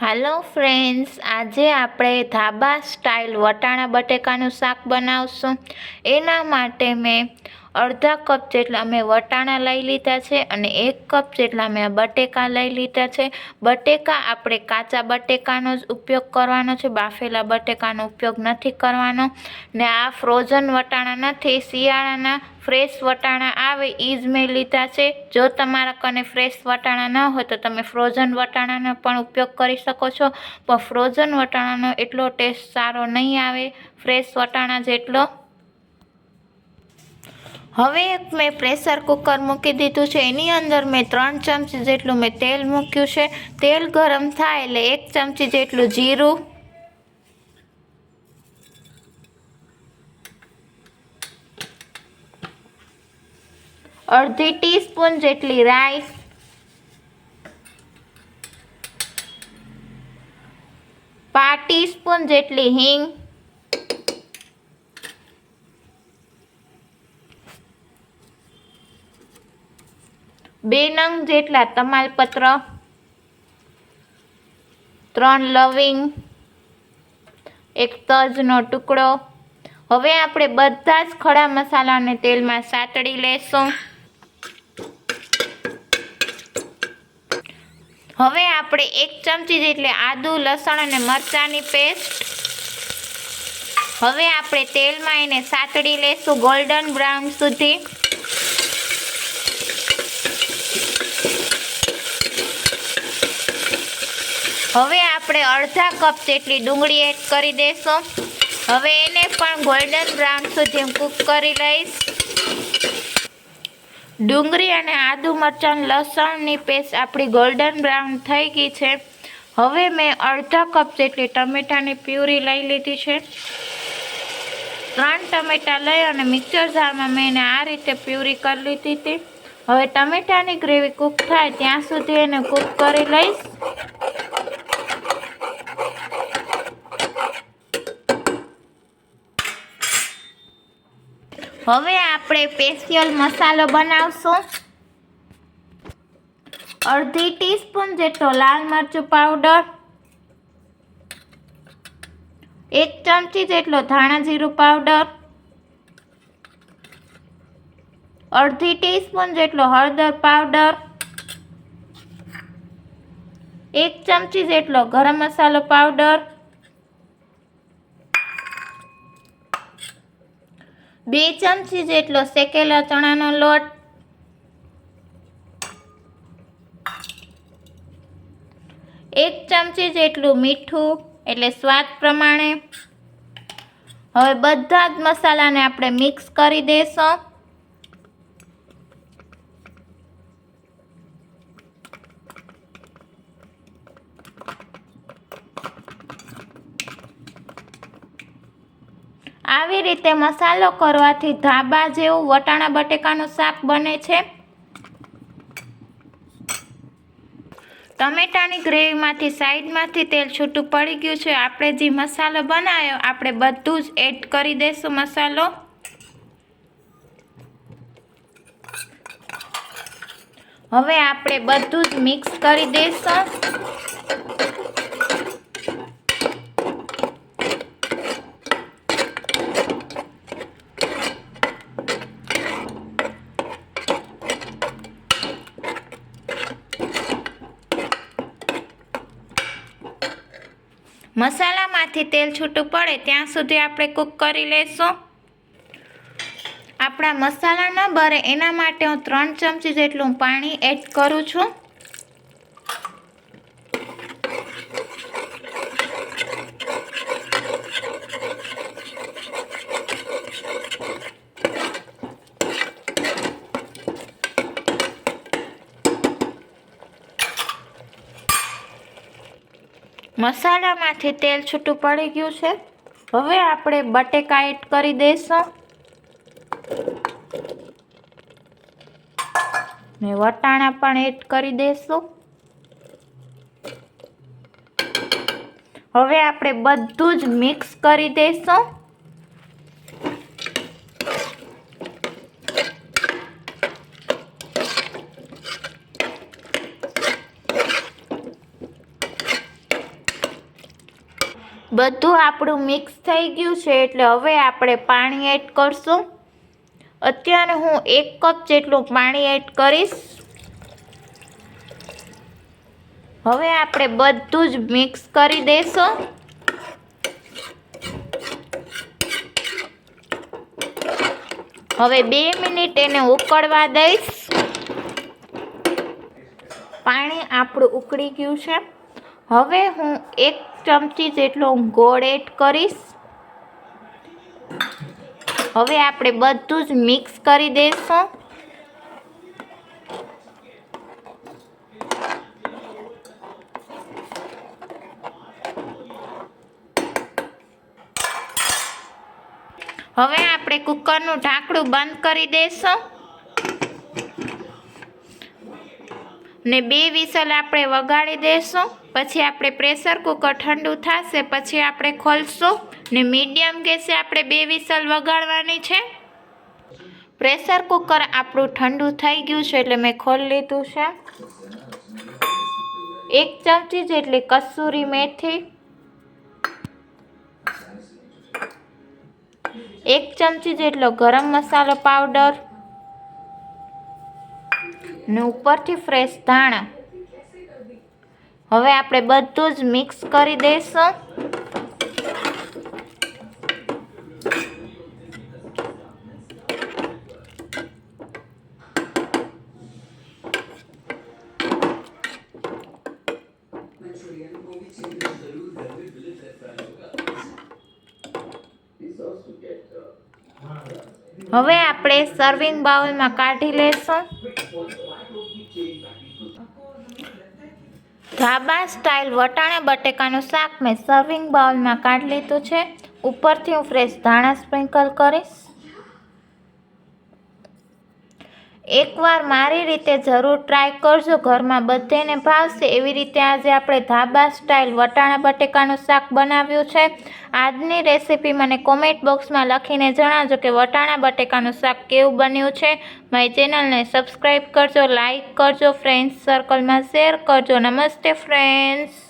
હાલો friends આજે આપણે ધાબા સ્ટાઇલ વટાણા બટેકાનું શાક બનાવશું. એના માટે મેં અડધા કપ જેટલા મેં વટાણા લઈ લીધા છે અને એક કપ જેટલા મેં બટેકા લઈ લીધા છે. બટેકા આપણે કાચા બટેકાનો જ ઉપયોગ કરવાનો છે. બાફેલા બટેકાનો ઉપયોગ નથી કરવાનો. ને આ ફ્રોઝન વટાણા નથી, શિયાળાના ફ્રેશ વટાણા આવે એ જ મેં લીધા છે. જો તમારા કને ફ્રેશ વટાણા ન હોય તો તમે ફ્રોઝન વટાણાનો પણ ઉપયોગ કરી શકો છો. પણ ફ્રોઝન વટાણાનો એટલો ટેસ્ટ સારો નહીં આવે. ફ્રેશ વટાણા જેટલો હવે એક મેં પ્રેશર કુકર મૂકી દીધું છે. એની અંદર મેં ત્રણ ચમચી જેટલું મેં તેલ મૂક્યું છે. તેલ ગરમ થાય એટલે એક ચમચી જેટલું જીરું. અડધી ટીસ્પૂન જેટલી રાઈ પાંચ ટીસ્પૂન જેટલી હિંગ. બે નંગ જેટલા તમાલપત્ર ત્રણ લવિંગ, એક તજનો ટુકડો. હવે આપણે બધા જ ખડા મસાલાને તેલમાં સાતળી લેશું. હવે આપણે એક ચમચી જેટલી આદુ, લસણ અને મરચાંની પેસ્ટ. હવે આપણે તેલમાં એને સાતળી લેશું, ગોલ્ડન બ્રાઉન સુધી. હવે આપણે અડધા કપ જેટલી ડુંગળી એડ કરી દઈશું હવે એને પણ ગોલ્ડન બ્રાઉન સુધી કૂક કરી લઈશ. ડુંગળી અને આદુ મરચાં લસણની પેસ્ટ આપણી ગોલ્ડન બ્રાઉન થઈ ગઈ છે. હવે મેં અડધા કપ જેટલી ટમેટાની પ્યુરી લઈ લીધી છે. ત્રણ ટમેટાં લઈ અને મિક્સર જારમાં મેં એને આ રીતે પ્યુરી કરી લીધી હતી. હવે ટમેટાની ગ્રેવી કૂક થાય ત્યાં સુધી એને કૂક કરી લઈશ. હવે આપણે સ્પેશિયલ મસાલો બનાવશું. અડધી ટીસ્પૂન જેટલો લાલ મરચું પાવડર. એક ચમચી જેટલો ધાણા જીરું પાવડર. અડધી ટીસ્પૂન જેટલો હળદર પાવડર. એક ચમચી જેટલો ગરમ મસાલો પાવડર. બે ચમચી જેટલો શેકેલા ચણાનો લોટ. એક ચમચી જેટલું મીઠું, એટલે સ્વાદ પ્રમાણે. હવે બધા જ મસાલાને આપણે મિક્સ કરી દઈશું આવી રીતે મસાલો કરવાથી ધાબા જેવું વટાણા બટેકાનું શાક બને છે. ટમેટાની ગ્રેવીમાંથી સાઈડમાંથી તેલ છૂટું પડી ગયું છે. આપણે જે મસાલો બનાવ્યો, આપણે બધું જ એડ કરી દઈશું મસાલો. હવે આપણે બધું જ મિક્સ કરી દઈશું. મસાલામાંથી તેલ છૂટું પડે ત્યાં સુધી આપણે કૂક કરી લઈશું આપણા મસાલા ન બરે એના માટે હું ત્રણ ચમચી જેટલું પાણી એડ કરું છું. મસાલામાંથી તેલ છૂટું પડી ગયું છે. હવે આપણે બટેકા એડ કરી દઈશું. ને વટાણા પણ એડ કરી દઈશું. હવે આપણે બધું જ મિક્સ કરી દઈશું. બધું આપણું મિક્સ થઈ ગયું છે એટલે હવે આપણે પાણી એડ કરશું. અત્યારે હું એક કપ જેટલું પાણી એડ કરીશ. હવે આપણે બધું જ મિક્સ કરી દઈશું. હવે બે મિનિટ એને ઉકળવા દઈશ. પાણી આપણું ઉકળી ગયું છે. હવે હું એક ચમચી જેટલો ગોળ એડ કરીશ. હવે આપણે બધું જ મિક્સ કરી દઈશું હવે આપણે કુકરનું ઢાંકણું બંધ કરી દઈશું ને બે વિસલ આપણે વગાડી દઈશું પછી આપણે પ્રેશર કુકર ઠંડુ થશે, પછી આપણે ખોલશું. ને મીડિયમ ગેસે આપણે બે વિસલ વગાડવાની છે. પ્રેશર કુકર આપણું ઠંડુ થઈ ગયું છે એટલે મેં ખોલી લીધું છે. એક ચમચી જેટલી કસૂરી મેથી, એક ચમચી જેટલો ગરમ મસાલો પાવડર ને ઉપરથી ફ્રેશ ધાણા. હવે આપણે બધું જ મિક્સ કરી દઈશું. હવે આપણે સર્વિંગ બાઉલમાં કાઢી લેશું ઢાબા સ્ટાઇલ વટાણા બટેકાનું શાક મેં સર્વિંગ બાઉલમાં કાઢી લીધું છે. ઉપરથી હું ફ્રેશ ધાણા સ્પ્રિંકલ કરીશ. એકવાર મારી રીતે જરૂર ટ્રાય કરજો. ઘરમાં બધાને ભાવશે. એવી રીતે આજે આપણે ધાબા સ્ટાઇલ વટાણા બટેકાનું શાક બનાવ્યું છે. આજની રેસીપી મને કોમેન્ટ બોક્સમાં લખીને જણાવજો કે વટાણા બટેકાનું શાક કેવું બન્યું છે. મારી ચેનલને સબસ્ક્રાઈબ કરજો લાઈક કરજો ફ્રેન્ડ્સ સર્કલમાં શેર કરજો. નમસ્તે ફ્રેન્ડ્સ